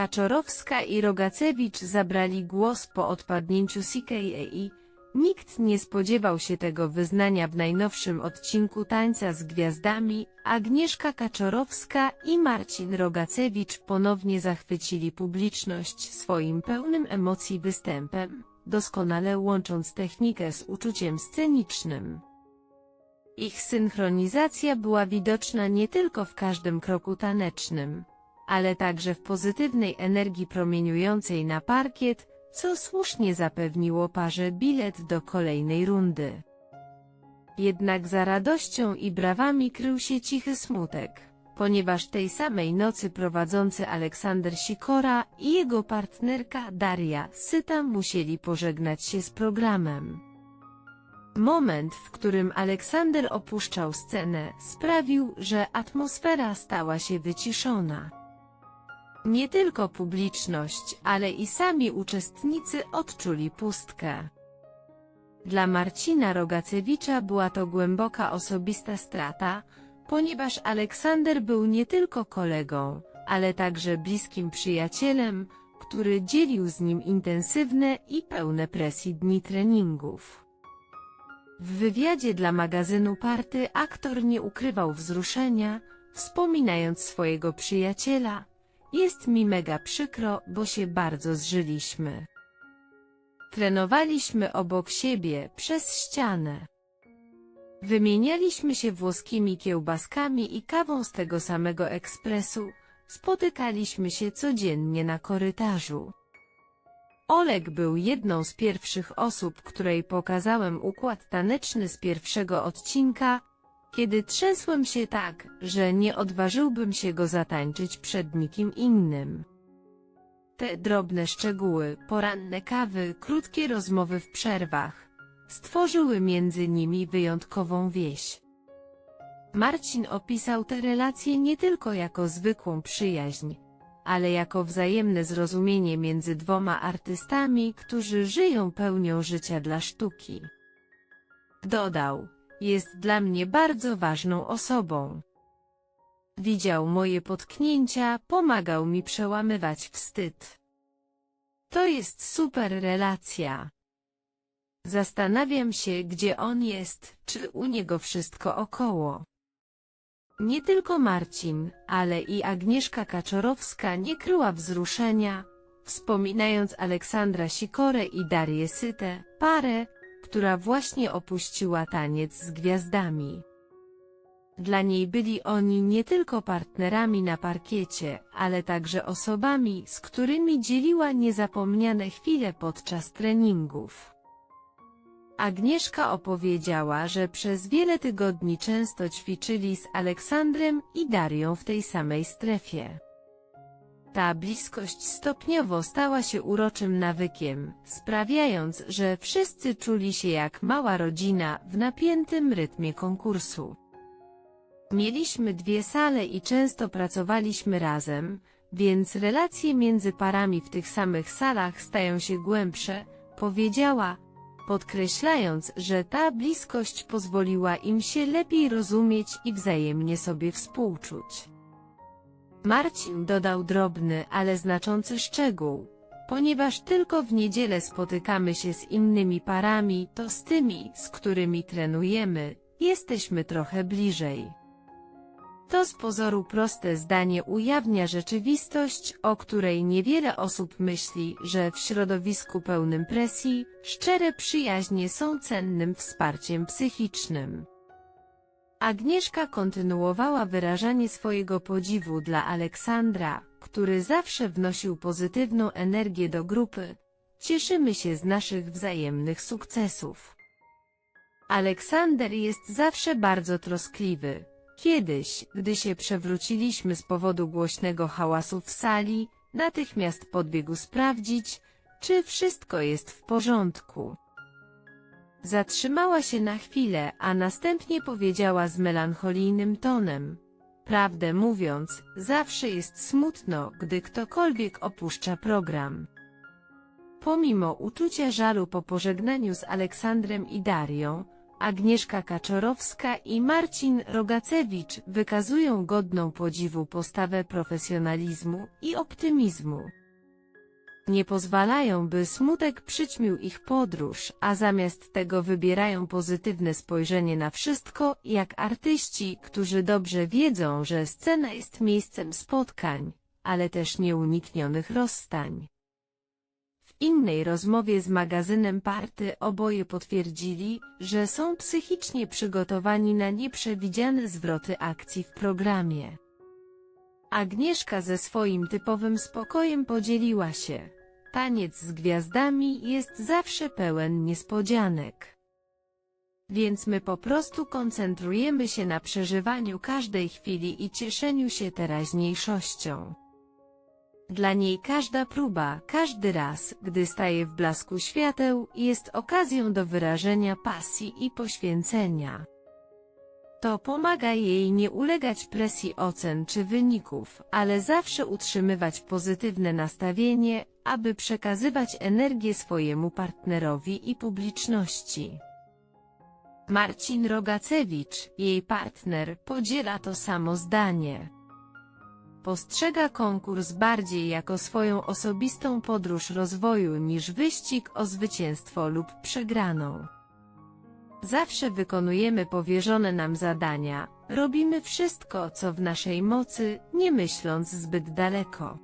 Kaczorowska i Rogacewicz zabrali głos po odpadnięciu CKA. Nikt nie spodziewał się tego wyznania w najnowszym odcinku Tańca z Gwiazdami. Agnieszka Kaczorowska i Marcin Rogacewicz ponownie zachwycili publiczność swoim pełnym emocji występem, doskonale łącząc technikę z uczuciem scenicznym. Ich synchronizacja była widoczna nie tylko w każdym kroku tanecznym, ale także w pozytywnej energii promieniującej na parkiet, co słusznie zapewniło parze bilet do kolejnej rundy. Jednak za radością i brawami krył się cichy smutek, ponieważ tej samej nocy prowadzący Aleksander Sikora i jego partnerka Daria Syta musieli pożegnać się z programem. Moment, w którym Aleksander opuszczał scenę, sprawił, że atmosfera stała się wyciszona. Nie tylko publiczność, ale i sami uczestnicy odczuli pustkę. Dla Marcina Rogacewicza była to głęboka osobista strata, ponieważ Aleksander był nie tylko kolegą, ale także bliskim przyjacielem, który dzielił z nim intensywne i pełne presji dni treningów. W wywiadzie dla magazynu Party aktor nie ukrywał wzruszenia, wspominając swojego przyjaciela, jest mi mega przykro, bo się bardzo zżyliśmy. Trenowaliśmy obok siebie, przez ścianę. Wymienialiśmy się włoskimi kiełbaskami i kawą z tego samego ekspresu, spotykaliśmy się codziennie na korytarzu. Oleg był jedną z pierwszych osób, której pokazałem układ taneczny z pierwszego odcinka, kiedy trzęsłem się tak, że nie odważyłbym się go zatańczyć przed nikim innym. Te drobne szczegóły, poranne kawy, krótkie rozmowy w przerwach, stworzyły między nimi wyjątkową wieś. Marcin opisał te relacje nie tylko jako zwykłą przyjaźń, ale jako wzajemne zrozumienie między dwoma artystami, którzy żyją pełnią życia dla sztuki. Dodał, jest dla mnie bardzo ważną osobą. Widział moje potknięcia, pomagał mi przełamywać wstyd. To jest super relacja. Zastanawiam się, gdzie on jest, czy u niego wszystko około. Nie tylko Marcin, ale i Agnieszka Kaczorowska nie kryła wzruszenia, wspominając Aleksandra Sikorę i Darię Sytę, parę, która właśnie opuściła taniec z gwiazdami. Dla niej byli oni nie tylko partnerami na parkiecie, ale także osobami, z którymi dzieliła niezapomniane chwile podczas treningów. Agnieszka opowiedziała, że przez wiele tygodni często ćwiczyli z Aleksandrem i Darią w tej samej strefie. Ta bliskość stopniowo stała się uroczym nawykiem, sprawiając, że wszyscy czuli się jak mała rodzina w napiętym rytmie konkursu. Mieliśmy dwie sale i często pracowaliśmy razem, więc relacje między parami w tych samych salach stają się głębsze, powiedziała, podkreślając, że ta bliskość pozwoliła im się lepiej rozumieć i wzajemnie sobie współczuć. Marcin dodał drobny, ale znaczący szczegół. Ponieważ tylko w niedzielę spotykamy się z innymi parami, to z tymi, z którymi trenujemy, jesteśmy trochę bliżej. To z pozoru proste zdanie ujawnia rzeczywistość, o której niewiele osób myśli, że w środowisku pełnym presji, szczere przyjaźnie są cennym wsparciem psychicznym. Agnieszka kontynuowała wyrażanie swojego podziwu dla Aleksandra, który zawsze wnosił pozytywną energię do grupy. Cieszymy się z naszych wzajemnych sukcesów. Aleksander jest zawsze bardzo troskliwy. Kiedyś, gdy się przewróciliśmy z powodu głośnego hałasu w sali, natychmiast podbiegł sprawdzić, czy wszystko jest w porządku. Zatrzymała się na chwilę, a następnie powiedziała z melancholijnym tonem. Prawdę mówiąc, zawsze jest smutno, gdy ktokolwiek opuszcza program. Pomimo uczucia żalu po pożegnaniu z Aleksandrem i Darią, Agnieszka Kaczorowska i Marcin Rogacewicz wykazują godną podziwu postawę profesjonalizmu i optymizmu. Nie pozwalają, by smutek przyćmił ich podróż, a zamiast tego wybierają pozytywne spojrzenie na wszystko, jak artyści, którzy dobrze wiedzą, że scena jest miejscem spotkań, ale też nieuniknionych rozstań. W innej rozmowie z magazynem Party oboje potwierdzili, że są psychicznie przygotowani na nieprzewidziane zwroty akcji w programie. Agnieszka ze swoim typowym spokojem podzieliła się. Taniec z gwiazdami jest zawsze pełen niespodzianek. Więc my po prostu koncentrujemy się na przeżywaniu każdej chwili i cieszeniu się teraźniejszością. Dla niej każda próba, każdy raz, gdy staje w blasku świateł, jest okazją do wyrażenia pasji i poświęcenia. To pomaga jej nie ulegać presji ocen czy wyników, ale zawsze utrzymywać pozytywne nastawienie, aby przekazywać energię swojemu partnerowi i publiczności. Marcin Rogacewicz, jej partner, podziela to samo zdanie. Postrzega konkurs bardziej jako swoją osobistą podróż rozwoju niż wyścig o zwycięstwo lub przegraną. Zawsze wykonujemy powierzone nam zadania, robimy wszystko, co w naszej mocy, nie myśląc zbyt daleko.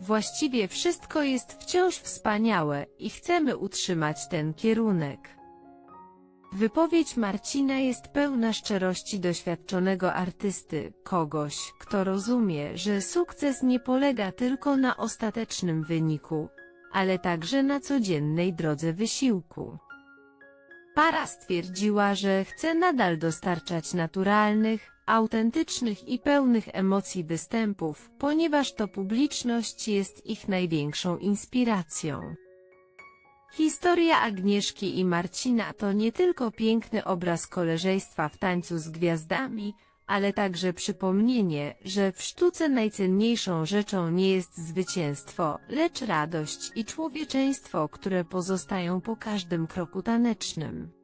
Właściwie wszystko jest wciąż wspaniałe i chcemy utrzymać ten kierunek. Wypowiedź Marcina jest pełna szczerości doświadczonego artysty, kogoś, kto rozumie, że sukces nie polega tylko na ostatecznym wyniku, ale także na codziennej drodze wysiłku. Para stwierdziła, że chce nadal dostarczać naturalnych, autentycznych i pełnych emocji występów, ponieważ to publiczność jest ich największą inspiracją. Historia Agnieszki i Marcina to nie tylko piękny obraz koleżeństwa w tańcu z gwiazdami, ale także przypomnienie, że w sztuce najcenniejszą rzeczą nie jest zwycięstwo, lecz radość i człowieczeństwo, które pozostają po każdym kroku tanecznym.